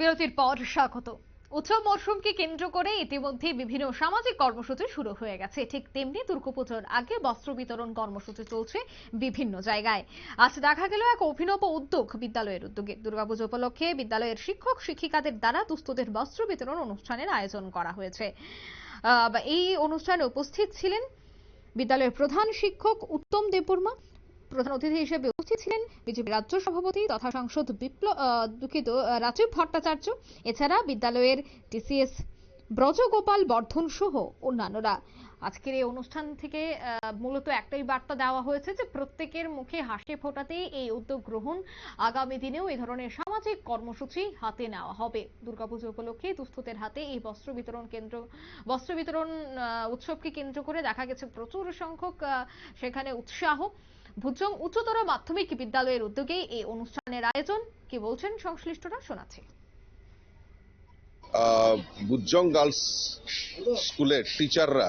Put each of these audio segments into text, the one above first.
বিরতির পর স্বাগত। উৎসব মরশুমকে কেন্দ্র করে ইতিমধ্যে বিভিন্ন সামাজিক কর্মসূচি শুরু হয়ে গেছে। ঠিক তেমনি দুর্গাপুজোর আগে বস্ত্র বিতরণ কর্মসূচি চলছে বিভিন্ন জায়গায়। আজ দেখা গেল এক অভিনব উদ্যোগ বিদ্যালয়ের উদ্যোগে। দুর্গাপুজো উপলক্ষে বিদ্যালয়ের শিক্ষক শিক্ষিকাদের দ্বারা দুস্থদের বস্ত্র বিতরণ অনুষ্ঠানের আয়োজন করা হয়েছে। এই অনুষ্ঠানে উপস্থিত ছিলেন বিদ্যালয়ের প্রধান শিক্ষক উত্তম দেববর্মা প্রধান অতিথি হিসেবে উপস্থিত ছিলেন বিজেপি রাজ্য সভাপতি তথা সাংসদ বিপ্লব দুঃখিত রাজীব ভট্টাচার্য। এছাড়া বিদ্যালয়ের টিসিএস ব্রজগোপাল বর্ধন সহ অন্যান্যরা। আজকের এই অনুষ্ঠান থেকে মূলত একটাই বার্তা দেওয়া হয়েছে যে প্রত্যেকের মুখে হাসি ফোটাতে এই উদ্যোগ গ্রহণ আগামী দিনেও এই ধরনের সামাজিক কর্মসূচি হাতে নেওয়া হবে। দুর্গাপুজো উপলক্ষে দুস্থদের হাতে এই বস্ত্র বিতরণ কেন্দ্র, বস্ত্র বিতরণ উৎসবকে কেন্দ্র করে দেখা গেছে প্রচুর সংখ্যক সেখানে উৎসাহ। ভুজং উচ্চতর মাধ্যমিক বিদ্যালয়ের উদ্যোগে এই অনুষ্ঠানের আয়োজন। কি বলছেন সংশ্লিষ্টরা, শোনাচ্ছি। বুজ্জং গার্লস স্কুলের টিচাররা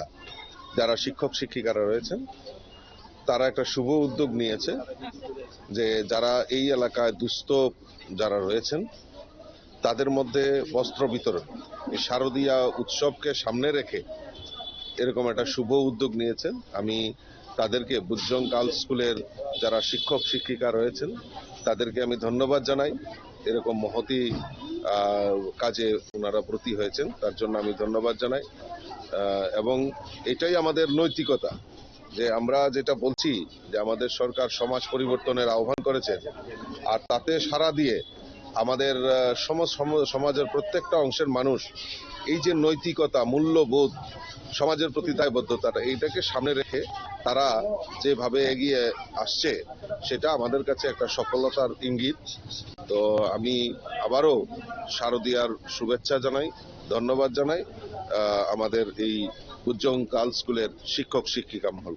যারা শিক্ষক, শিক্ষিকারা রয়েছেন, তারা একটা শুভ উদ্যোগ নিয়েছে যে যারা এই এলাকায় দুস্থ যারা রয়েছেন, তাদের মধ্যে বস্ত্র বিতরণ শারদীয়া উৎসবকে সামনে রেখে এরকম একটা শুভ উদ্যোগ নিয়েছেন। আমি তাদেরকে বুজ্জং গার্লস স্কুলের যারা শিক্ষক, শিক্ষিকা রয়েছেন, তাদেরকে আমি ধন্যবাদ জানাই। এরকম মহতি কাজে ওনারা ব্রতী হয়েছেন, তার জন্য আমি ধন্যবাদ জানাই। এবং এটাই আমাদের নৈতিকতা, যে আমরা যেটা বলছি, যে আমাদের সরকার সমাজ পরিবর্তনের আহ্বান করেছে, আর তাতে সারা দিয়ে আমাদের সমাজের প্রত্যেকটা অংশের মানুষ এই যে নৈতিকতা, মূল্যবোধ, সমাজের প্রতি দায়বদ্ধতাটা, এইটাকে সামনে রেখে তারা যেভাবে এগিয়ে আসছে, সেটা আমাদের কাছে একটা সফলতার ইঙ্গিত। তো আমি আবারও শারদীয়ার শুভেচ্ছা জানাই, ধন্যবাদ জানাই আমাদের এই উজ্জং গার্লস স্কুলের শিক্ষক শিক্ষিকা মহল।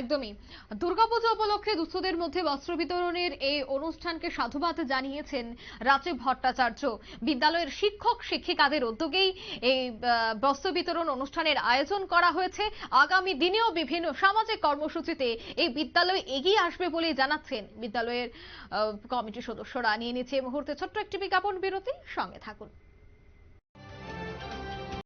একদমই। দুর্গাপূজা উপলক্ষে দুস্থদের মধ্যে বস্ত্র বিতরণের এই অনুষ্ঠানকে সাধুবাদ জানিয়েছেন রাজীব ভট্টাচার্য। বিদ্যালয়ের শিক্ষক শিক্ষিকাদের উদ্যোগেই এই আহ, বস্ত্র বিতরণ অনুষ্ঠানের আয়োজন করা হয়েছে। আগামী দিনেও বিভিন্ন সামাজিক কর্মসূচিতে এই বিদ্যালয় এগিয়ে আসবে বলে জানাচ্ছেন বিদ্যালয়ের আহ, কমিটির সদস্যরা। নিয়ে নিচ্ছে এই মুহূর্তে ছোট্ট একটি বিজ্ঞাপন বিরতি। সঙ্গে থাকুন।